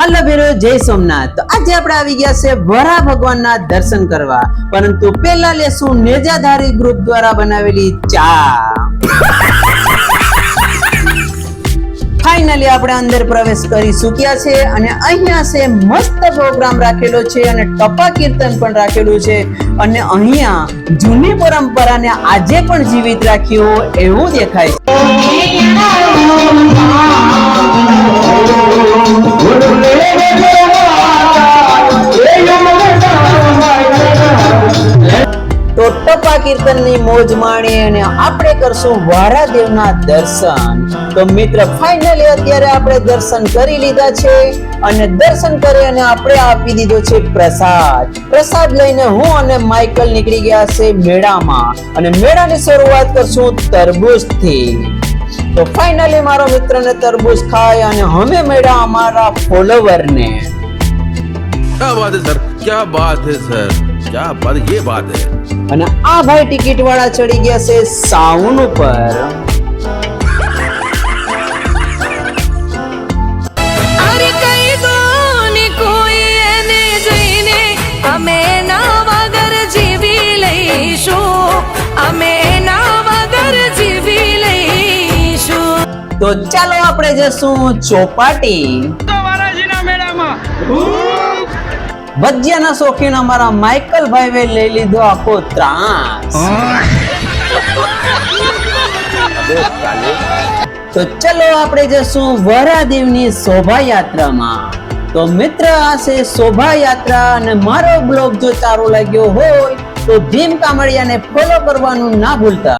Hello ભેરો, જય સોમનાથ. આજે આપણે આવી ગયા છે વરા ભગવાનના દર્શન કરવા. પરંતુ પહેલા લેશું નેજાધારી ગ્રુપ દ્વારા બનાવેલી ચા. ફાઇનલી આપણે અંદર પ્રવેશ કરી ચૂક્યા છે અને અહીંયા છે મસ્ત પ્રોગ્રામ રાખેલો છે અને ટપા કીર્તન પણ રાખેલું છે. અને અહીંયા જૂની પરંપરાને આજે પણ જીવિત રાખ્યું એવું દેખાય છે. તો ટપા કીર્તનની મોજ માણી અને આપણે કરશું વારાદેવના દર્શન તો મિત્ર ફાઇનલી અત્યારે આપણે દર્શન કરી લીધા છે અને દર્શન કરી અને આપણે આપી દીધો છે પ્રસાદ પ્રસાદ લઈને હું અને માઇકલ નીકળી ગયા છે મેળામાં અને મેળાની શરૂઆત કરશું તરબૂચથી તો ફાઇનલી મારો મિત્રને તરબૂચ ખાય અને અમે મેળા અમારા ફોલોવરને क्या बात है सर क्या बात है सर क्या बात ये बात है અને આ ભાઈ ટિકિટ વાળા ચડી ગયા છે સાઉન ઉપર. અરે કઈ દો ને કોઈ એને જઈને અમે વગર જીવી લઈશું અમે વગર જીવી લઈશું. તો ચાલો આપણે જશું ચોપાટી. ભજીયાના શોખીન અમારા માઇકલ વે લઈ લીધો આખો તો ચલો આપણે જશું વરાદેવની શોભાયાત્રામાં. તો મિત્ર આ છે શોભાયાત્રા અને મારો બ્લોગ જો સારો લાગ્યો હોય તો ભીમ કામડિયાને ફોલો કરવાનું ના ભૂલતા.